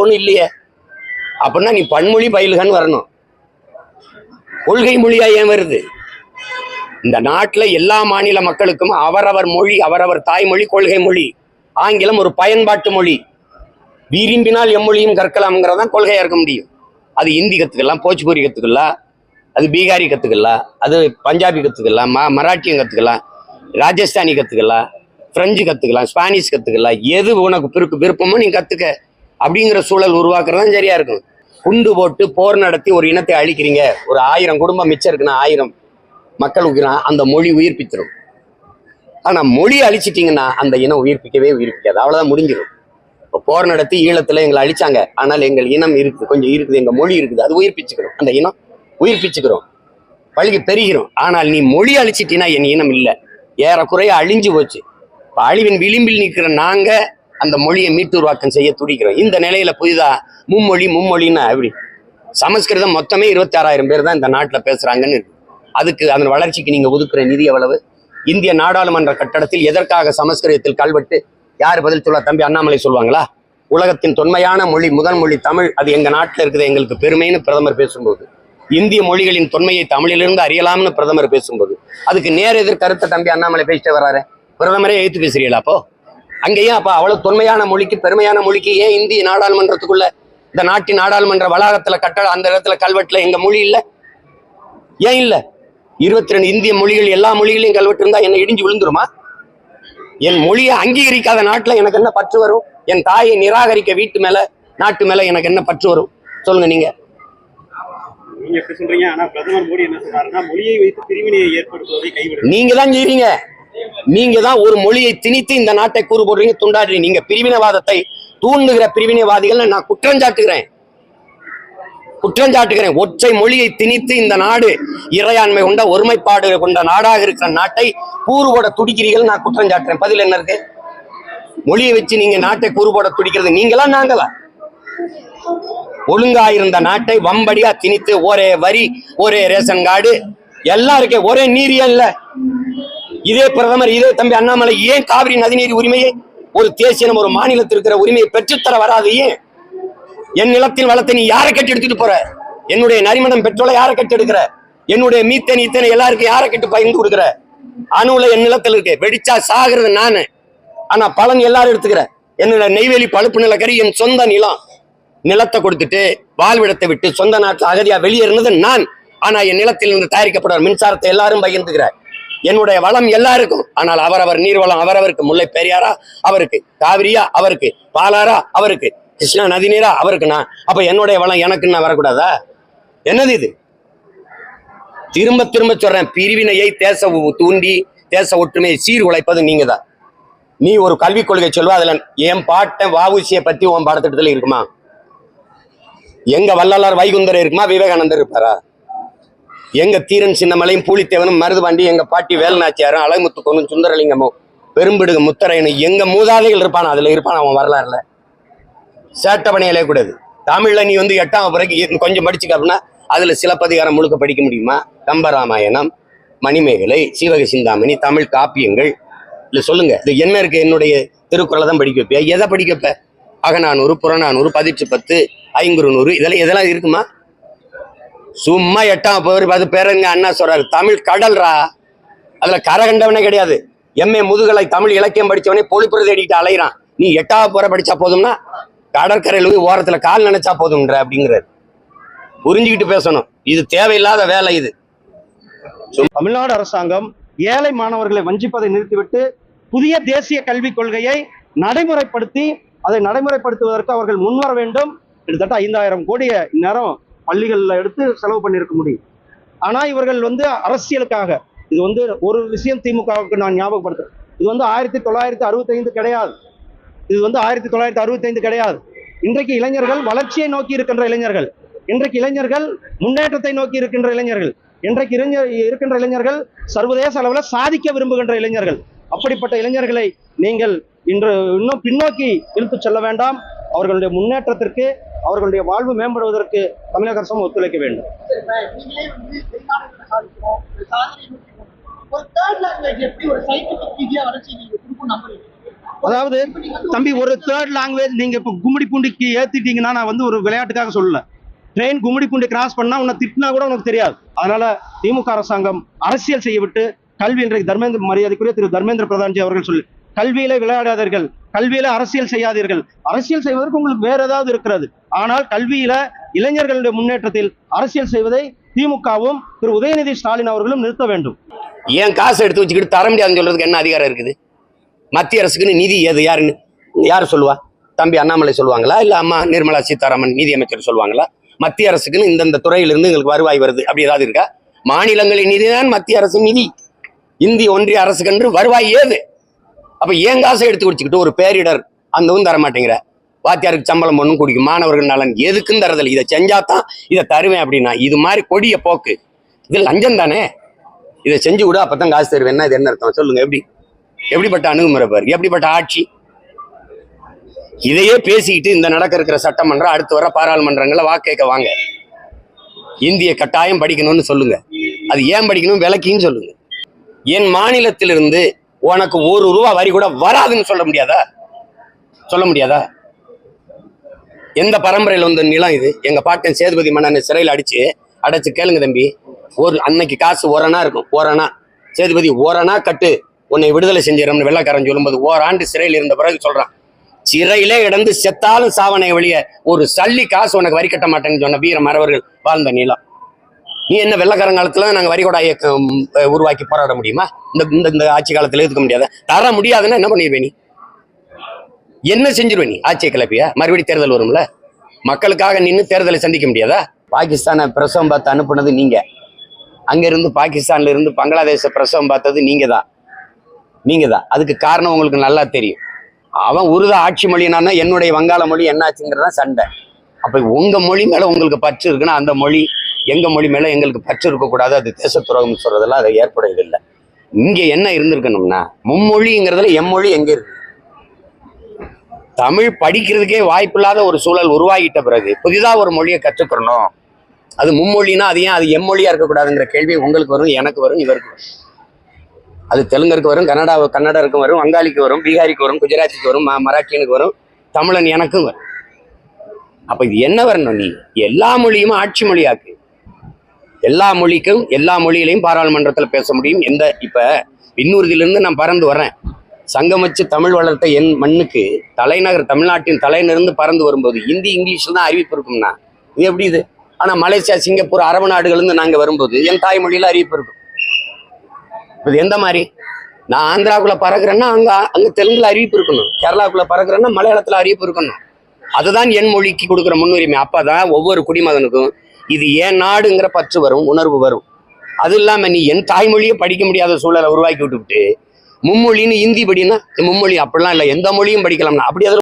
ஒன்றும் இல்லையே. அப்படின்னா நீ பன்மொழி பயில்கன்னு வரணும். கொள்கை மொழியா ஏன் வருது? இந்த நாட்டில் எல்லா மாநில மக்களுக்கும் அவரவர் மொழி அவரவர் தாய்மொழி கொள்கை மொழி. ஆங்கிலம் ஒரு பயன்பாட்டு மொழி. விரும்பினால் எம்மொழியும் கற்கலாம்ங்கிறது தான் இருக்க முடியும். அது ஹிந்தி கத்துக்கலாம் போச்சுபூரி கத்துக்கலாம் அது பீகாரி கத்துக்கலாம் அது பஞ்சாபி கத்துக்கலாம் ம மராட்டியம் கத்துக்கலாம் ராஜஸ்தானி கத்துக்கலாம் பிரெஞ்சு கத்துக்கலாம் ஸ்பானிஷ் கத்துக்கலாம். எது உனக்கு பிறகு விருப்பமோ நீ கத்துக்க. அப்படிங்கிற சூழல் உருவாக்குறது தான் சரியா இருக்கும் குண்டு போட்டு போர் நடத்தி ஒரு இனத்தை அழிக்கிறீங்க. ஒரு ஆயிரம் குடும்பம் மிச்சம் இருக்குன்னா ஆயிரம் மக்கள் அந்த மொழி உயிர்ப்பிச்சிடும் ஆனா மொழி அழிச்சிட்டீங்கன்னா அந்த இனம் உயிர்ப்பிக்கவே உயிர்ப்பிக்காது. அவ்வளவுதான் முடிஞ்சிடும். இப்போ போர் நடத்தி ஈழத்துல எங்களை அழிச்சாங்க. ஆனால் எங்கள் இனம் இருக்குது கொஞ்சம் இருக்குது எங்க மொழி இருக்குது அது உயிர்ப்பிச்சுக்கிறோம். அந்த இனம் உயிர்ப்பிச்சுக்கிறோம். பழகி பெருகிறோம். ஆனால் நீ மொழி அழிச்சிட்டினா என் இனம் இல்லை. ஏறக்குறைய அழிஞ்சு போச்சு. இப்போ அழிவின் விளிம்பில் நிற்கிற நாங்க அந்த மொழியை மீட்டுருவாக்கம் செய்ய துடிக்கிறோம். இந்த நிலையில புதிதா மும்மொழி மும்மொழின்னா எப்படி? சமஸ்கிருதம் மொத்தமே இருபத்தி ஆறாயிரம் பேர் தான் இந்த நாட்டில் பேசுறாங்கன்னு அதுக்கு அதன் வளர்ச்சிக்கு நீங்க ஒதுக்குற நிதி எவ்வளவு? இந்திய நாடாளுமன்ற கட்டடத்தில் எதற்காக சமஸ்கிருதத்தில் கல்வெட்டு யார் பதில் சொல்ல தம்பி அண்ணாமலை சொல்லுவாங்களா? உலகத்தின் தொன்மையான மொழி முதல் மொழி தமிழ். அது எங்க நாட்டில் இருக்குது எங்களுக்கு பெருமைன்னு பிரதமர் பேசும்போது. இந்திய மொழிகளின் தொன்மையை தமிழிலிருந்து அறியலாம்னு பிரதமர் பேசும்போது. அதுக்கு நேர் எதிர் கருத்தை தம்பி அண்ணாமலை பேசிட்டு வராரு பிரதமரே எழுத்து பேசுறீங்களா அப்போ? அங்கேயும் அப்ப அவ்வளவு தொன்மையான மொழிக்கு பெருமையான மொழிக்கு ஏன் இந்திய நாடாளுமன்றத்துக்குள்ள இந்த நாட்டின் நாடாளுமன்ற வளாகத்துல கட்டட அந்த இடத்துல கல்வெட்டுல எங்க மொழி இல்ல? ஏன் இல்ல? இருபத்தி ரெண்டு இந்திய மொழிகள் எல்லா மொழிகளையும் கல்வெட்டு இருந்தா என்ன இடிஞ்சு விழுந்துருமா? என் மொழியை அங்கீகரிக்காத நாட்டுல எனக்கு என்ன பற்று வரும்? என் தாயை நிராகரிக்க வீட்டு மேல நாட்டு மேல எனக்கு என்ன பற்று வரும்? சொல்லுங்க நீங்க. நீங்க எப்படி சொல்றீங்க? ஆனா பிரதமர் மோடி என்ன சொல்றாருன்னா மொழியை வைத்து பிரிவினையை ஏற்படுத்துவதை கைவிடுங்க நீங்க தான் செய்றீங்க. நீங்க தான் ஒரு மொழியை திணித்து இந்த நாட்டை கூறு போடுறீங்க துண்டாடுறீங்க. நீங்க பிரிவினவாதத்தை தூண்டுகிற பிரிவினைவாதிகள் நான் குற்றஞ்சாட்டுகிறேன் குற்றஞ்சாட்டுகிறேன் ஒற்றை மொழியை திணித்து இந்த நாடு இறையாண்மை கொண்ட ஒருமைப்பாடு கொண்ட நாடாக இருக்கிற நாட்டை கூறுபோட துடிக்கிறீர்கள் நான் குற்றஞ்சாட்டுறேன் பதில் என்ன இருக்கு? மொழியை வச்சு நீங்க நாட்டை கூறுபோட துடிக்கிறது நீங்களா நாங்களா? ஒழுங்கா இருந்த நாட்டை வம்படியா திணித்து ஒரே வரி ஒரே ரேஷன் கார்டு எல்லாம் இருக்கே ஒரே நீரியா இல்லை. இதே பிரதமர் இதே தம்பி அண்ணாமலை ஏன் காவிரி நதிநீர் உரிமையை ஒரு தேசிய ஒரு மாநிலத்தில் இருக்கிற உரிமையை பெற்றுத்தர வராது? ஏன்? என் நிலத்தின் வளத்தை நீ யாரை கட்டி எடுத்துட்டு போற? என்னுடைய நரிமணம் பெட்ரோலை யாரை கட்டி எடுக்கிற? என்னுடைய மீத்தேன் இத்தனை எல்லாருக்கும் யாரை கட்டி பகிர்ந்து கொடுக்குற? அணுவுல என் நிலத்தில் இருக்கு வெடிச்சா சாகுறது நானு. ஆனா பலன் எல்லாரும் எடுத்துக்கிற. என்னோட நெய்வேலி பழுப்பு நிலக்கரி என் சொந்த நிலம். நிலத்தை கொடுத்துட்டு வாழ்விடத்தை விட்டு சொந்த நாட்டில் அகதியா வெளியேறினது நான். ஆனா என் நிலத்தில் இருந்து தயாரிக்கப்படுற மின்சாரத்தை எல்லாரும் பகிர்ந்துக்கிற என்னுடைய வளம் எல்லாருக்கும். ஆனால் அவரவர் நீர்வளம் அவரவருக்கு முல்லை பெரியாரா? அவருக்கு. காவிரியா? அவருக்கு. பாலாரா? அவருக்கு. கிருஷ்ணா நதிநீரா? அவருக்கு நான். அப்ப என்னுடைய வளம் எனக்கு வரக்கூடாதா? என்னது இது? திரும்ப திரும்ப சொல்றேன். பிரிவினையை தேச உ- தூண்டி தேச ஒற்றுமையை சீர்குலைப்பது நீங்க தான் நீ ஒரு கல்விக் கொள்கை சொல்லுவ அதுல என் பாட்டன் வாவுசியை பத்தி உன் பாடத்திட்டத்துல இருக்குமா? எங்க வள்ளலார் வைகுந்தர் இருக்குமா? விவேகானந்தர் இருப்பாரா? எங்க தீரன் சின்னமலையும் பூலித்தேவனும் மருதுபாண்டி எங்க பாட்டி வேலுநாச்சியாரும் அழகுமுத்துக்கோனும் சுந்தரலிங்கமும் பெரும்பிடுங்க முத்தரையனும் எங்க மூதாதைகள் இருப்பான்? அதுல இருப்பான் அவன் வரலாறுல? சேட்டப்பணியிலே கூடாது. தமிழ்ல நீ வந்து எட்டாம் பிறகு கொஞ்சம் படிச்சுக்க அப்படின்னா அதுல சிலப்பதிகாரம் முழுக்க படிக்க முடியுமா? கம்பராமாயணம் மணிமேகலை சீவக சிந்தாமணி தமிழ் காப்பியங்கள். இல்லை சொல்லுங்க. இது என்ன இருக்கு? என்னுடைய திருக்குறளை தான் படிக்க வைப்பியா? எதை படிக்க வைப்ப? அகநானூறு புறநானூறு பதிற்று பத்து ஐங்குறு நூறு இதெல்லாம் இதெல்லாம் இருக்குமா? சும்மா எட்டாம் பேர் அது பேருங்க அண்ணா சொல்றாரு. தமிழ் கடல்ரா. அதுல கரை கண்டவனே கிடையாது. எம்ஏ முதுகலை தமிழ் இலக்கியம் படித்தவனே பொழிப்புறது தேடிட்டு அலையிறான். நீ எட்டாவது போற படிச்சா போதும்னா கடற்கரையில் போய் ஓரத்துல கால் நினைச்சா போதும்ன்ற அப்படிங்கிறாரு. புரிஞ்சுக்கிட்டு பேசணும். இது தேவையில்லாத வேலை இது. தமிழ்நாடு அரசாங்கம் ஏழை மாணவர்களை வஞ்சிப்பதை நிறுத்திவிட்டு புதிய தேசிய கல்விக் கொள்கையை நடைமுறைப்படுத்தி அதை நடைமுறைப்படுத்துவதற்கு அவர்கள் முன்வர வேண்டும். கிட்டத்தட்ட ஐந்தாயிரம் கோடியை இந்நேரம் பள்ளிகளில் எடுத்து செலவு பண்ணியிருக்க முடியும். ஆனால் இவர்கள் வந்து அரசியலுக்காக இது வந்து ஒரு விஷயம் திமுகவுக்கு நான் ஞாபகப்படுத்துறேன். இது வந்து ஆயிரத்தி தொள்ளாயிரத்தி அறுபத்தைந்து கிடையாது. இது வந்து ஆயிரத்தி தொள்ளாயிரத்தி அறுபத்தைந்து கிடையாது. இன்றைக்கு இளைஞர்கள் வளர்ச்சியை நோக்கி இருக்கின்ற இளைஞர்கள். இன்றைக்கு இளைஞர்கள் முன்னேற்றத்தை நோக்கி இருக்கின்ற இளைஞர்கள். இன்றைக்கு இளைஞர் இருக்கின்ற இளைஞர்கள் சர்வதேச அளவில் சாதிக்க விரும்புகின்ற இளைஞர்கள். அப்படிப்பட்ட இளைஞர்களை நீங்கள் இன்று இன்னும் பின்னோக்கி இழுத்துச் செல்ல வேண்டாம். அவர்களுடைய முன்னேற்றத்திற்கு அவர்களுடைய வாழ்வு மேம்படுவதற்கு தமிழக அரசும் ஒத்துழைக்க வேண்டும். அதாவது தம்பி ஒரு தேர்ட் லாங்குவேஜ் நீங்க இப்ப கும்மிடி பூண்டிக்கு ஏத்திட்டீங்கன்னா நான் வந்து ஒரு விளையாட்டுக்காக சொல்லல. ட்ரெயின் கும்மிடி பூண்டி கிராஸ் பண்ணா உன்னை திட்டினா கூட உனக்கு தெரியாது. அதனால திமுக அரசாங்கம் அரசியல் செய்ய விட்டு கல்வி இன்றைக்கு தர்மேந்திர மரியாதைக்குரிய திரு தர்மேந்திர பிரதான்ஜி அவர்கள் சொல்லி கல்வியில விளையாடாதீர்கள். கல்வியில அரசியல் செய்யாதீர்கள். அரசியல் செய்வதற்கு உங்களுக்கு வேற ஏதாவது இருக்கிறது. ஆனால் கல்வியில இளைஞர்களுடைய முன்னேற்றத்தில் அரசியல் செய்வதை திமுகவும் திரு. உதயநிதி ஸ்டாலின் அவர்களும் நிறுத்த வேண்டும். ஏன் காசு எடுத்து வச்சுக்கிட்டு தர முடியாதுன்னு சொல்றதுக்கு என்ன அதிகாரம் இருக்குது? மத்திய அரசுக்குன்னு நிதி எது? யாருன்னு யார் சொல்லுவா? தம்பி அண்ணாமலை சொல்லுவாங்களா? இல்ல அம்மா நிர்மலா சீதாராமன் நிதியமைச்சர் சொல்லுவாங்களா? மத்திய அரசுக்குன்னு இந்தந்த துறையிலிருந்து எங்களுக்கு வருவாய் வருது. அப்படி ஏதாவது இருக்கா? மாநிலங்களின் நிதி தான் மத்திய அரசு நிதி. இந்திய ஒன்றிய அரசுக்கென்று வருவாய் ஏது? அப்ப ஏன் காசை எடுத்து குடிச்சுக்கிட்டு ஒரு பேரிடர் அந்தவும் தர மாட்டேங்கிற? வாத்தியாருக்கு சம்பளம் ஒன்றும் குடிக்கும் மாணவர்கள் நலன் எதுக்கும் தரதில்லை. இதை செஞ்சாதான் இதை தருவேன் அப்படின்னா இது மாதிரி கொடிய போக்கு. இது லஞ்சம் தானே? இதை செஞ்சு விடு அப்பதான் காசு தருவேன்னா இது என்ன அர்த்தம்? சொல்லுங்க எப்படி? எப்படிப்பட்ட அணுகுமுறை பாரு. எப்படிப்பட்ட ஆட்சி? இதையே பேசிக்கிட்டு இந்த நடக்க இருக்கிற சட்டமன்றம் அடுத்து வர பாராளுமன்றங்களை வாக்கு வாங்க. இந்திய கட்டாயம் படிக்கணும்னு சொல்லுங்க. அது ஏன் படிக்கணும்? விளக்கின்னு சொல்லுங்க. என் மாநிலத்திலிருந்து உனக்கு ஒரு ரூபா வரி கூட வராதுன்னு சொல்ல முடியாதா? சொல்ல முடியாதா? எந்த பரம்பரையில் வந்த நிலம் இது? எங்கள் பாட்டன் சேதுபதி மன்னனை சிறையில் அடிச்சு அடைச்சு கேளுங்க தம்பி. ஒரு அன்னைக்கு காசு ஓரணா இருக்கும். ஓரணா சேதுபதி ஓரணா கட்டு. உன்னை விடுதலை செஞ்சிடறோம்னு வெள்ளக்காரன் சொல்லும்போது ஓராண்டு சிறையில் இருந்த பிறகு சொல்கிறான் சிறையிலே இடந்து செத்தாலும் சாவனை வழிய ஒரு சல்லி காசு உனக்கு வரி கட்ட மாட்டேன்னு சொன்ன வீர மறவர்கள் வாழ்ந்த நிலம். நீ என்ன வெள்ளக்காரங்காலத்துல நாங்க வரிகொடா இயக்கம் உருவாக்கி போராட முடியுமா? இந்த இந்த இந்த ஆட்சி காலத்துல எதுக்க முடியாத? தர முடியாதுன்னா என்ன பண்ணிடுவே நீ? என்ன செஞ்சிருவே நீ? ஆட்சியை கிளப்பியா? மறுபடியும் தேர்தல் வரும்ல? மக்களுக்காக நின்று தேர்தலை சந்திக்க முடியாதா? பாகிஸ்தானை பிரசவம் பார்த்து அனுப்புனது நீங்க. அங்க இருந்து பாகிஸ்தான்ல இருந்து பங்களாதேச பிரசவம் பார்த்தது நீங்கள் தான் நீங்கள் தான் அதுக்கு காரணம் உங்களுக்கு நல்லா தெரியும். அவன் உருத ஆட்சி மொழினா என்னுடைய வங்காள மொழி என்னாச்சுங்கிறதான் சண்டை. அப்ப உங்க மொழி மேல உங்களுக்கு பற்று இருக்குன்னா அந்த மொழி எங்கள் மொழி மேலே எங்களுக்கு பற்று இருக்கக்கூடாது அது தேச துரோகம் சொல்றதெல்லாம் அது ஏற்படுறது இல்லை என்ன இருந்திருக்கணும்னா மும்மொழிங்கிறதுல எம்மொழி எங்கே இருக்கு? தமிழ் படிக்கிறதுக்கே வாய்ப்பில்லாத ஒரு சூழல் உருவாகிட்ட பிறகு புதிதாக ஒரு மொழியை கற்றுக்கிறணும். அது மும்மொழினா அது ஏன் அது எம்மொழியாக இருக்கக்கூடாதுங்கிற கேள்வி உங்களுக்கு வரும் எனக்கு வரும் இவருக்கு வரும். அது தெலுங்கருக்கு வரும் கன்னடா கன்னடருக்கும் வரும் வங்காளிக்கு வரும் பீகாரிக்கு வரும் குஜராத்திக்கு வரும் மராட்டியனுக்கு வரும் தமிழன் எனக்கும் வரும். அப்போ இது என்ன வரணும் நீ? எல்லா மொழியும் ஆட்சி மொழியாக்கு? எல்லா மொழிக்கும் எல்லா மொழியிலையும் பாராளுமன்றத்தில் பேச முடியும். எந்த இப்ப விண்ணூர்தியிலிருந்து நான் பறந்து வரேன் சங்கம் வச்சு தமிழ் வளர்த்த என் மண்ணுக்கு தலைநகர் தமிழ்நாட்டின் தலைநிருந்து பறந்து வரும்போது ஹிந்தி இங்கிலீஷ்ல தான் அறிவிப்பு இருக்கும்னா இது எப்படி இது? ஆனா மலேசியா சிங்கப்பூர் அரபு நாடுகள்லேருந்து நாங்க வரும்போது என் தாய்மொழியில் அறிவிப்பு இருக்கும். இது எந்த மாதிரி? நான் ஆந்திராக்குள்ள பறக்குறேன்னா அங்க அங்க தெலுங்குல அறிவிப்பு இருக்கணும். கேரளாக்குள்ள பறக்குறேன்னா மலையாளத்துல அறிவிப்பு இருக்கணும். அதுதான் என் மொழிக்கு கொடுக்குற முன்னுரிமை. அப்பதான் ஒவ்வொரு குடிமகனுக்கும் இது ஏன் நாடுங்கிற பற்று வரும் உணர்வு வரும். அது இல்லாம நீ என் தாய்மொழியை படிக்க முடியாத சூழலை உருவாக்கி விட்டுவிட்டு மும்மொழின்னு ஹிந்தி படினா மும்மொழி அப்படிலாம் இல்லை எந்த மொழியும் படிக்கலாம்னா. அப்படி அதில்